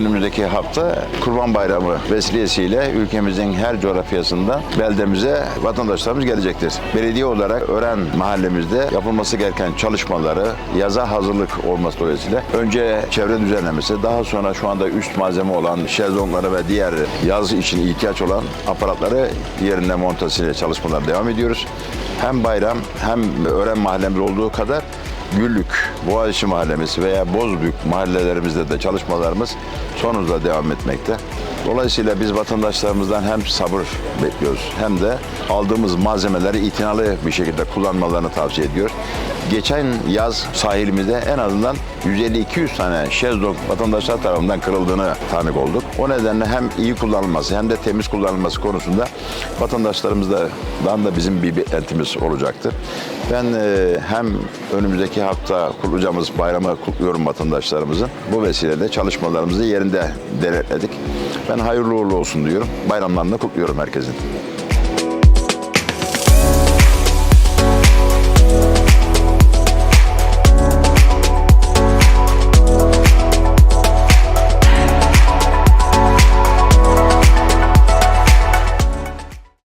önümüzdeki hafta Kurban Bayramı vesilesiyle ülkemizin her coğrafyasından beldemize vatandaşlarımız gelecektir. Belediye olarak Ören mahallemizde yapılması gereken çalışmaları yaza hazırlık olması dolayısıyla önce çevre düzenlemesi, daha sonra şu anda üst malzeme olan şezlongları ve diğer yaz için ihtiyaç olan aparatları yerine montasıyla çalışmalar devam ediyoruz. Hem bayram hem Ören mahallemiz olduğu kadar Güllük, Boğaziçi Mahallemiz veya Bozbük mahallelerimizde de çalışmalarımız son hızla devam etmekte. Dolayısıyla biz vatandaşlarımızdan hem sabır bekliyoruz hem de aldığımız malzemeleri itinalı bir şekilde kullanmalarını tavsiye ediyoruz. Geçen yaz sahilimizde en azından 150-200 tane şezlong vatandaşlar tarafından kırıldığını tanık olduk. O nedenle hem iyi kullanılması hem de temiz kullanılması konusunda vatandaşlarımızdan da bizim bir beklentimiz olacaktır. Ben e, hem önümüzdeki hafta kutlayacağımız bayramı kutluyorum vatandaşlarımızın. Bu vesileyle çalışmalarımızı yerinde denetledik. Ben hayırlı uğurlu olsun diyorum. Bayramlarını kutluyorum herkesin.